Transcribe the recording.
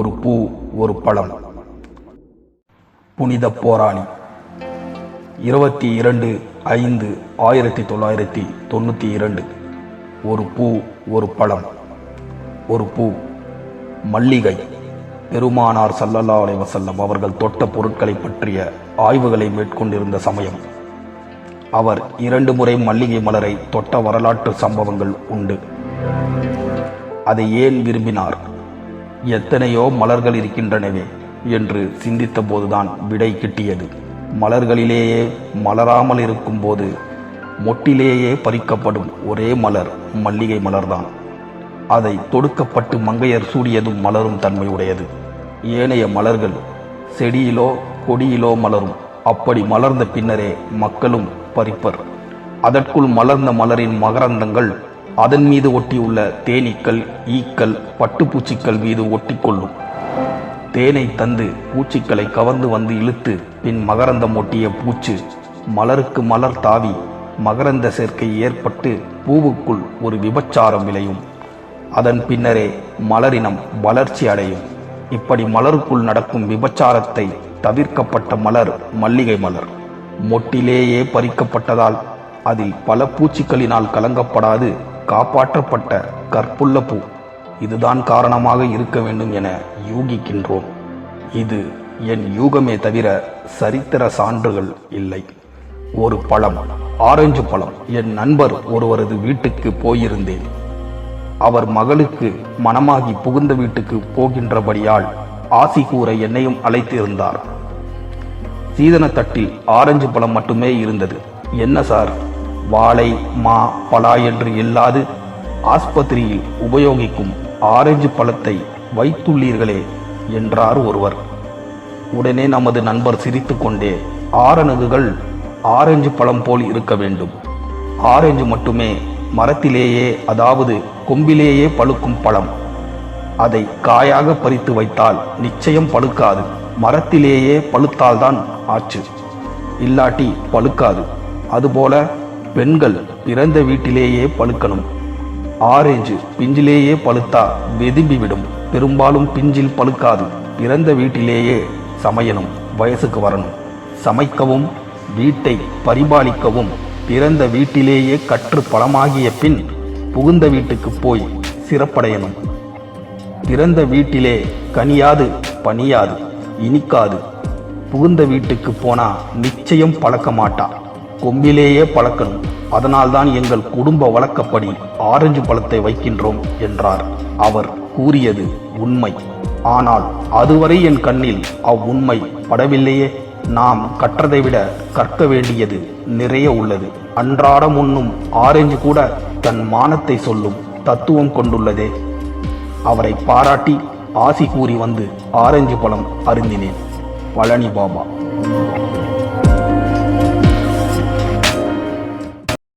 ஒரு பூ ஒரு பழம். புனித போராளி இருபத்தி இரண்டு ஐந்து ஆயிரத்தி தொள்ளாயிரத்தி தொண்ணூற்றி இரண்டு ஒரு பூ ஒரு பழம். ஒரு பூ மல்லிகை. பெருமானார் சல்லல்லா அலைஹி அவர்கள் தொட்ட பொருட்களை பற்றிய ஆய்வுகளை மேற்கொண்டிருந்த சமயம். அவர் இரண்டு முறை மல்லிகை மலரை தொட்ட வரலாற்று சம்பவங்கள் உண்டு. அதை ஏன் விரும்பினார்? எத்தனையோ மலர்கள் இருக்கின்றனவே என்று சிந்தித்த போதுதான் விடை கிட்டியது. மலர்களிலேயே மலராமல் இருக்கும்போது மொட்டிலேயே பறிக்கப்படும் ஒரே மலர் மல்லிகை மலர்தான். அதை தொடுக்கப்பட்டு மங்கையர் சூடியதும் மலரும் தன்மையுடையது. ஏனைய மலர்கள் செடியிலோ கொடியிலோ மலரும். அப்படி மலர்ந்த பின்னரே மக்களும் பறிப்பர். அதற்குள் மலர்ந்த மலரின் மகரந்தங்கள் அதன் மீது ஒட்டியுள்ள தேனீக்கள் ஈக்கள் பட்டுப்பூச்சிக்கள் மீது ஒட்டிக்கொள்ளும். தேனை தந்து பூச்சிக்களை கவர்ந்து வந்து இழுத்து பின் மகரந்தம் ஒட்டிய பூச்சு மலருக்கு மலர் தாவி மகரந்த சேர்க்கை ஏற்பட்டு பூவுக்குள் ஒரு விபச்சாரம் விளையும். அதன் பின்னரே மலரினம் வளர்ச்சி அடையும். இப்படி மலருக்குள் நடக்கும் விபச்சாரத்தை தவிர்க்கப்பட்ட மலர் மல்லிகை மலர். மொட்டிலேயே பறிக்கப்பட்டதால் அதில் பல பூச்சிகளினால் கலங்கப்படாது காப்பாற்றப்பட்ட கற்புள்ள பூ. இதுதான் காரணமாக இருக்க வேண்டும் என யூகிக்கின்றோம். இது என் யூகமே தவிர சரித்திர சான்றுகள் இல்லை. ஒரு பழம் ஆரஞ்சு பழம். என் நண்பர் ஒருவரது வீட்டுக்கு போயிருந்தேன். அவர் மகளுக்கு மனமாகி புகுந்த வீட்டுக்கு போகின்றபடியால் ஆசி கூற என்னையும் அழைத்திருந்தார். சீதனத்தட்டில் ஆரஞ்சு பழம் மட்டுமே இருந்தது. என்ன சார்? வாழை மா பலா என்று இல்லாது ஆஸ்பத்திரியில் உபயோகிக்கும் ஆரஞ்சு பழத்தை வைத்துள்ளீர்களே என்றார் ஒருவர். உடனே நமது நண்பர் சிரித்துக்கொண்டே ஆரணுகுகள் ஆரஞ்சு பழம் போல் இருக்க வேண்டும். ஆரஞ்சு மட்டுமே மரத்திலேயே அதாவது கொம்பிலேயே பழுக்கும் பழம். அதை காயாக பறித்து வைத்தால் நிச்சயம் பழுக்காது. மரத்திலேயே பழுத்தால்தான் ஆச்சு. இல்லாட்டி பழுக்காது. அதுபோல பெண்கள் பிறந்த வீட்டிலேயே பழுக்கணும். ஆரஞ்சு பிஞ்சிலேயே பழுத்தா வெதும்பிவிடும். பெரும்பாலும் பிஞ்சில் பழுக்காது. பிறந்த வீட்டிலேயே சமையணும் வயசுக்கு வரணும். சமைக்கவும் வீட்டை பரிபாலிக்கவும். பிறந்த வீட்டிலேயே கற்று பழமாகிய பின் புகுந்த வீட்டுக்கு போய் சிறப்படையணும். பிறந்த வீட்டிலே கனியாது பனியாது இனிக்காது. புகுந்த வீட்டுக்கு போனா நிச்சயம் பழக்க மாட்டா கொம்பிலேயே பழக்கணும். அதனால்தான் எங்கள் குடும்ப வழக்கப்படி ஆரஞ்சு பழத்தை வைக்கின்றோம் என்றார். அவர் கூறியது உண்மை. ஆனால் அதுவரை என் கண்ணில் அவ்வுண்மை படவில்லையே. நாம் கற்றதை விட கற்க வேண்டியது நிறைய உள்ளது. அன்றாடம் உண்ணும் ஆரஞ்சு கூட தன் மானத்தை சொல்லும் தத்துவம் கொண்டுள்ளதே. அவரை பாராட்டி ஆசி கூறி வந்து ஆரஞ்சு பழம் அருந்தினேன். பழனி பாபா.